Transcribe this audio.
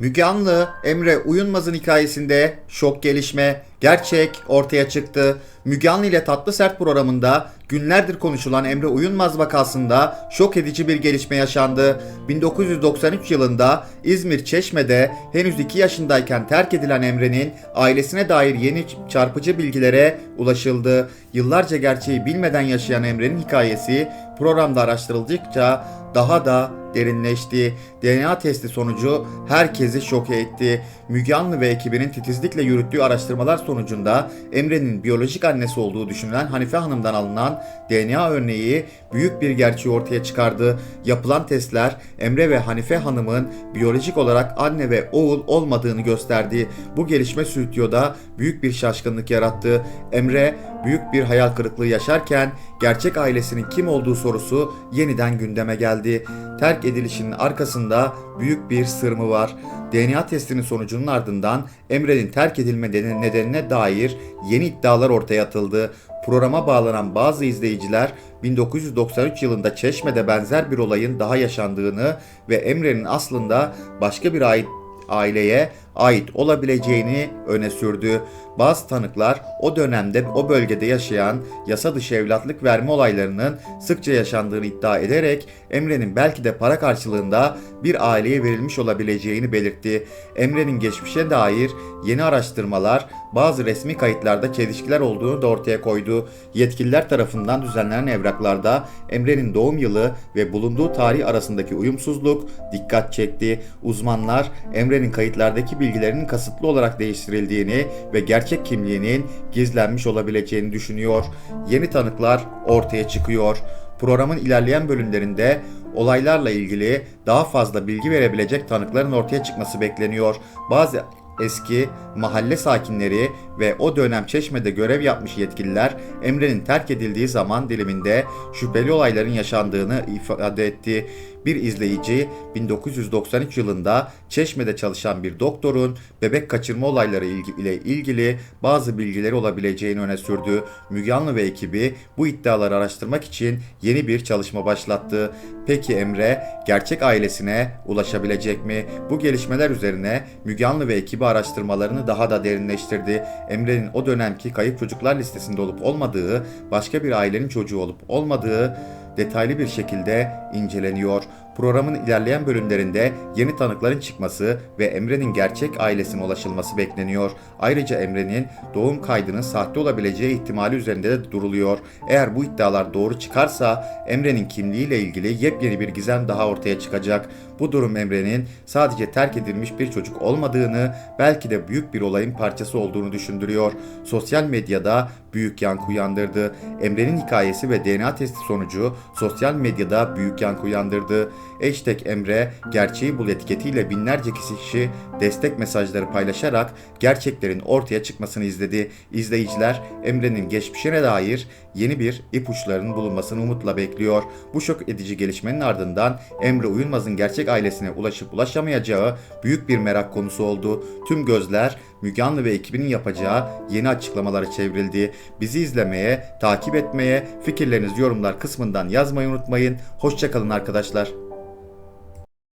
Müge Anlı, Emre Uyunmaz'ın hikayesinde şok gelişme, gerçek ortaya çıktı. Müge Anlı ile Tatlı Sert programında günlerdir konuşulan Emre Uyunmaz vakasında şok edici bir gelişme yaşandı. 1993 yılında İzmir Çeşme'de henüz 2 yaşındayken terk edilen Emre'nin ailesine dair yeni çarpıcı bilgilere ulaşıldı. Yıllarca gerçeği bilmeden yaşayan Emre'nin hikayesi programda araştırıldıkça daha da derinleşti. DNA testi sonucu herkesi şok etti. Müge Anlı ve ekibinin titizlikle yürüttüğü araştırmalar sonucunda Emre'nin biyolojik annesi olduğu düşünülen Hanife Hanım'dan alınan DNA örneği büyük bir gerçeği ortaya çıkardı. Yapılan testler Emre ve Hanife Hanım'ın biyolojik olarak anne ve oğul olmadığını gösterdi. Bu gelişme stüdyoda büyük bir şaşkınlık yarattı. Emre büyük bir hayal kırıklığı yaşarken gerçek ailesinin kim olduğu sorusu yeniden gündeme geldi. Terk edilişinin arkasında büyük bir sır mı var? DNA testinin sonucunun ardından Emre'nin terk edilme nedenine dair yeni iddialar ortaya atıldı. Programa bağlanan bazı izleyiciler 1993 yılında Çeşme'de benzer bir olayın daha yaşandığını ve Emre'nin aslında başka bir aileye ait olabileceğini öne sürdü. Bazı tanıklar o dönemde o bölgede yaşayan yasa dışı evlatlık verme olaylarının sıkça yaşandığını iddia ederek Emre'nin belki de para karşılığında bir aileye verilmiş olabileceğini belirtti. Emre'nin geçmişe dair yeni araştırmalar bazı resmi kayıtlarda çelişkiler olduğunu da ortaya koydu. Yetkililer tarafından düzenlenen evraklarda Emre'nin doğum yılı ve bulunduğu tarih arasındaki uyumsuzluk dikkat çekti. Uzmanlar Emre'nin kayıtlardaki bilgilerinin kasıtlı olarak değiştirildiğini ve gerçek kimliğinin gizlenmiş olabileceğini düşünüyor. Yeni tanıklar ortaya çıkıyor. Programın ilerleyen bölümlerinde olaylarla ilgili daha fazla bilgi verebilecek tanıkların ortaya çıkması bekleniyor. Bazı eski mahalle sakinleri ve o dönem Çeşme'de görev yapmış yetkililer Emre'nin terk edildiği zaman diliminde şüpheli olayların yaşandığını ifade etti. Bir izleyici 1993 yılında Çeşme'de çalışan bir doktorun bebek kaçırma olayları ile ilgili bazı bilgileri olabileceğini öne sürdü. Müge Anlı ve ekibi bu iddiaları araştırmak için yeni bir çalışma başlattı. Peki Emre gerçek ailesine ulaşabilecek mi? Bu gelişmeler üzerine Müge Anlı ve ekibi araştırmalarını daha da derinleştirdi. Emre'nin o dönemki kayıp çocuklar listesinde olup olmadığı, başka bir ailenin çocuğu olup olmadığı detaylı bir şekilde inceleniyor. Programın ilerleyen bölümlerinde yeni tanıkların çıkması ve Emre'nin gerçek ailesine ulaşılması bekleniyor. Ayrıca Emre'nin doğum kaydının sahte olabileceği ihtimali üzerinde de duruluyor. Eğer bu iddialar doğru çıkarsa Emre'nin kimliğiyle ilgili yepyeni bir gizem daha ortaya çıkacak. Bu durum Emre'nin sadece terk edilmiş bir çocuk olmadığını, belki de büyük bir olayın parçası olduğunu düşündürüyor. Sosyal medyada büyük yankı uyandırdı. Emre'nin hikayesi ve DNA testi sonucu sosyal medyada büyük yankı uyandırdı. Hashtag Emre gerçeği bul etiketiyle binlerce kişi destek mesajları paylaşarak gerçeklerin ortaya çıkmasını izledi. İzleyiciler Emre'nin geçmişine dair yeni bir ipuçlarının bulunmasını umutla bekliyor. Bu şok edici gelişmenin ardından Emre Uyunmaz'ın gerçek ailesine ulaşıp ulaşamayacağı büyük bir merak konusu oldu. Tüm gözler Müge Anlı ve ekibinin yapacağı yeni açıklamalara çevrildi. Bizi izlemeye, takip etmeye, fikirlerinizi yorumlar kısmından yazmayı unutmayın. Hoşçakalın arkadaşlar.